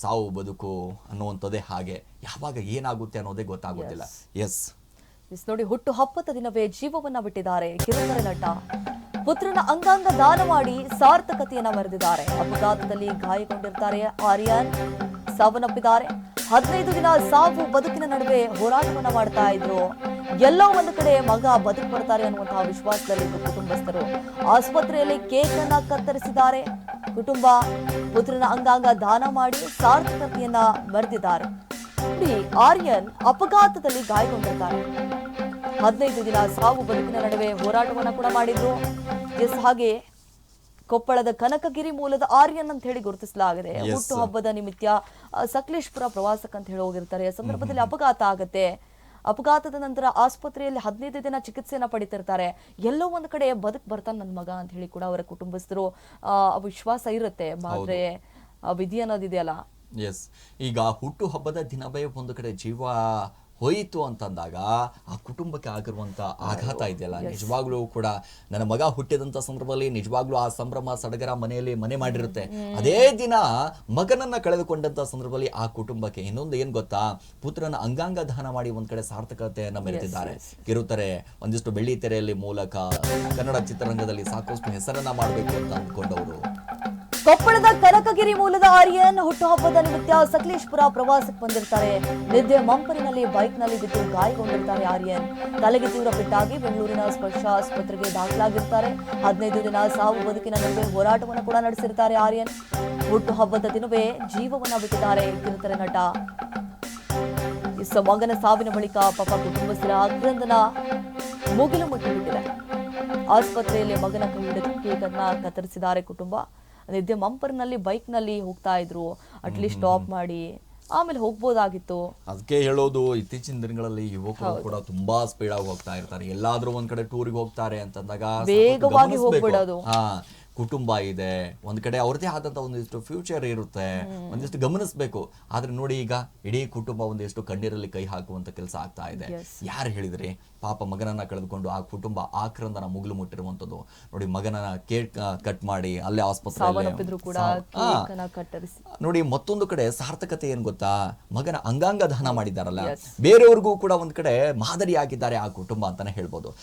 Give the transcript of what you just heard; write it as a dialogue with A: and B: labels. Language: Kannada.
A: ಸಾವು ಬದುಕು ಅನ್ನುವಂಥದ್ದೇ ಹಾಗೆ. ಯಾವಾಗ ಏನಾಗುತ್ತೆ ಅನ್ನೋದೇ ಗೊತ್ತಾಗೋದಿಲ್ಲ. ಎಸ್
B: ಎಸ್ ನೋಡಿ ಹುಟ್ಟು ಹಬ್ಬದ ದಿನವೇ ಜೀವವನ್ನ ಬಿಟ್ಟಿದ್ದಾರೆ. ಕಿರಣರ ನಟ ಪುತ್ರನ ಅಂಗಾಂಗ ದಾನ ಮಾಡಿ ಸಾರ್ಥಕತೆಯನ್ನ ಮರೆದಿದ್ದಾರೆ ಅಪಘಾತದಲ್ಲಿ ಗಾಯಗೊಂಡಿರ್ತಾರೆ ಆರ್ಯನ್. ಸಾವನ್ನಪ್ಪಿದ್ದಾರೆ. ಹದಿನೈದು ದಿನ ಸಾವು ಬದುಕಿನ ನಡುವೆ ಹೋರಾಟವನ್ನ ಮಾಡ್ತಾ ಇದ್ರು. ಎಲ್ಲೋ ಒಂದು ಕಡೆ ಮಗ ಬದುಕು ಬರ್ತಾರೆ ಅನ್ನುವಂತಹ ವಿಶ್ವಾಸದಲ್ಲಿ ಕುಟುಂಬಸ್ಥರು. ಆಸ್ಪತ್ರೆಯಲ್ಲಿ ಕೇಕ್ ಅನ್ನ ಕತ್ತರಿಸಿದ್ದಾರೆ. ಕುಟುಂಬ ಪುತ್ರನ ಅಂಗಾಂಗ ದಾನ ಮಾಡಿ ಸಾರ್ಥಕತೆಯನ್ನ ಮರೆದಿದ್ದಾರೆ ಆರ್ಯನ್ ಅಪಘಾತದಲ್ಲಿ ಗಾಯಗೊಂಡಿದ್ದಾರೆ. ಹದಿನೈದು ದಿನ ಸಾವು ಬದುಕಿನ ನಡುವೆ ಹೋರಾಟವನ್ನು ಕೂಡ ಮಾಡಿದ್ರು. ಎಸ್ ಹಾಗೆ ಕೊಪ್ಪಳದ ಕನಕಗಿರಿ ಮೂಲದ ಆರ್ಯನ್ ಅಂತ ಹೇಳಿ ಗುರುತಿಸಲಾಗಿದೆ. ಹುಟ್ಟು ಹಬ್ಬದ ನಿಮಿತ್ತ ಸಕಲೇಶ್ಪುರ ಪ್ರವಾಸಕ್ಕಂತ ಅಂತ ಹೇಳಿ ಹೋಗಿರ್ತಾರೆ. ಸಂದರ್ಭದಲ್ಲಿ ಅಪಘಾತ ಆಗತ್ತೆ. ಅಪಘಾತದ ನಂತರ ಆಸ್ಪತ್ರೆಯಲ್ಲಿ ಹದಿನೈದು ದಿನ ಚಿಕಿತ್ಸೆಯನ್ನು ಪಡಿತಿರ್ತಾರೆ. ಎಲ್ಲೋ ಒಂದು ಕಡೆ ಬದುಕ್ ಬರ್ತಾನೆ ನನ್ನ ಮಗ ಅಂತ ಹೇಳಿ ಕೂಡ ಅವರ ಕುಟುಂಬಸ್ಥರು ವಿಶ್ವಾಸ ಇರುತ್ತೆ. ಆದ್ರೆ ವಿಧಿ ಅನ್ನೋದಿದೆಯಲ್ಲ
A: ಎಸ್ ಈಗ ಹುಟ್ಟು ಹಬ್ಬದ ದಿನವೇ ಒಂದು ಕಡೆ ಜೀವ ಹೋಯಿತು ಅಂತಂದಾಗ ಆ ಕುಟುಂಬಕ್ಕೆ ಆಗಿರುವಂಥ ಆಘಾತ ಇದೆಯಲ್ಲ? ನಿಜವಾಗ್ಲೂ ಕೂಡ ನನ್ನ ಮಗ ಹುಟ್ಟಿದಂಥ ಸಂದರ್ಭದಲ್ಲಿ ನಿಜವಾಗ್ಲೂ ಆ ಸಂಭ್ರಮ ಸಡಗರ ಮನೆಯಲ್ಲಿ ಮನೆ ಮಾಡಿರುತ್ತೆ. ಅದೇ ದಿನ ಮಗನನ್ನ ಕಳೆದುಕೊಂಡಂತ ಸಂದರ್ಭದಲ್ಲಿ ಆ ಕುಟುಂಬಕ್ಕೆ ಇನ್ನೊಂದು ಏನು ಗೊತ್ತಾ? ಪುತ್ರನ ಅಂಗಾಂಗ ದಾನ ಮಾಡಿ ಒಂದ್ ಕಡೆ ಸಾರ್ಥಕತೆಯನ್ನು ಮೆರೆದಿದ್ದಾರೆ. ಕಿರುತೆರೆ ಒಂದಿಷ್ಟು ಬೆಳ್ಳಿ ತೆರೆಯಲ್ಲಿ ಮೂಲಕ ಕನ್ನಡ ಚಿತ್ರರಂಗದಲ್ಲಿ ಸಾಕಷ್ಟು ಹೆಸರನ್ನ ಮಾಡಬೇಕು ಅಂತ ಅಂದ್ಕೊಂಡವರು.
B: ಕೊಪ್ಪಳದ ಕನಕಗಿರಿ ಮೂಲದ ಆರ್ಯನ್ ಹುಟ್ಟುಹಬ್ಬದ ನಿಮಿತ್ತ ಸಕಲೇಶ್ಪುರ ಪ್ರವಾಸಕ್ಕೆ ಬಂದಿರ್ತಾರೆ. ನಿದ್ದೆ ಮಂಪರಿನಲ್ಲಿ, ಬೈಕ್ನಲ್ಲಿ ಬಿದ್ದು ಗಾಯಗೊಂಡಿರ್ತಾರೆ ಆರ್ಯನ್. ತಲೆಗೆ ತೀವ್ರ ಬಿಟ್ಟಾಗಿ ಬೆಂಗಳೂರಿನ ಸ್ಪರ್ಶ ಆಸ್ಪತ್ರೆಗೆ ದಾಖಲಾಗಿರ್ತಾರೆ. ಹದಿನೈದು ದಿನ ಸಾವು ಬದುಕಿನ ನಡುವೆ ಹೋರಾಟವನ್ನು ಕೂಡ ನಡೆಸಿರ್ತಾರೆ ಆರ್ಯನ್. ಹುಟ್ಟುಹಬ್ಬದ ದಿನವೇ ಜೀವವನ್ನ ಬಿಟ್ಟಿದ್ದಾರೆ ಕಿರುತೆರೆ ನಟ. ಮಗನ ಸಾವಿನ ಬಳಿಕ ಪಾಪ ಕುಟುಂಬಸ್ಥರ ಅಗ್ರಂದನ ಮುಗಿಲು ಮುಟ್ಟಿಬಿಟ್ಟಿದೆ. ಆಸ್ಪತ್ರೆಯಲ್ಲಿ ಮಗನ ಕೈ ಹಿಡಿದು ಕೇಕ್ ಕತ್ತರಿಸಿದ್ದಾರೆ ಕುಟುಂಬ. ನಿದ್ದೆ ಮಂಪರ್ನಲ್ಲಿ ಬೈಕ್ನಲ್ಲಿ ಹೋಗ್ತಾ ಇದ್ರು. ಅಟ್ಲೀಸ್ಟ್ ಸ್ಟಾಪ್ ಮಾಡಿ. ಆಮೇಲೆ ಹೋಗ್ಬೋದಾಗಿತ್ತು.
A: ಅದಕ್ಕೆ ಹೇಳೋದು ಇತ್ತೀಚಿನ ದಿನಗಳಲ್ಲಿ ಯುವಕರು ಕೂಡ ತುಂಬಾ ಸ್ಪೀಡ್ ಆಗಿ ಹೋಗ್ತಾ ಇರ್ತಾರೆ. ಎಲ್ಲಾದ್ರೂ ಒಂದ್ ಕಡೆ ಟೂರಿಗೆ ಹೋಗ್ತಾರೆ ಅಂತಂದಾಗ
B: ವೇಗವಾಗಿ ಹೋಗ್ಬಿಡೋದು.
A: ಹೋಗ್ಬಿಡೋದು. ಕುಟುಂಬ ಇದೆ ಒಂದ್ ಕಡೆ ಅವ್ರದೇ ಆದಂತ ಒಂದಿಷ್ಟು ಫ್ಯೂಚರ್ ಇರುತ್ತೆ ಒಂದಿಷ್ಟು ಗಮನಿಸ್ಬೇಕು. ಆದ್ರೆ ನೋಡಿ ಈಗ ಇಡೀ ಕುಟುಂಬ ಒಂದಿಷ್ಟು ಕಣ್ಣೀರಲ್ಲಿ ಕೈ ಹಾಕುವಂತ ಕೆಲಸ ಆಗ್ತಾ ಇದೆ. ಯಾರು ಹೇಳಿದ್ರಿ? ಪಾಪ ಮಗನನ್ನ ಕಳೆದುಕೊಂಡು ಆ ಕುಟುಂಬ ಆಕ್ರಂದನ ಮುಗಿಲು ಮುಟ್ಟಿರುವಂತದ್ದು. ನೋಡಿ ಮಗನನ್ನ ಕೇಕ್ ಕಟ್ ಮಾಡಿ ಅಲ್ಲೇ ಆಸ್ಪತ್ರೆ ನೋಡಿ ಮತ್ತೊಂದು ಕಡೆ ಸಾರ್ಥಕತೆ ಏನ್ ಗೊತ್ತಾ? ಮಗನ ಅಂಗಾಂಗ ದಾನ ಮಾಡಿದಾರಲ್ಲ. ಬೇರೆಯವ್ರಿಗೂ ಕೂಡ ಒಂದ್ ಕಡೆ ಮಾದರಿ ಆಗಿದ್ದಾರೆ ಆ ಕುಟುಂಬ ಅಂತಾನೆ ಹೇಳ್ಬೋದು.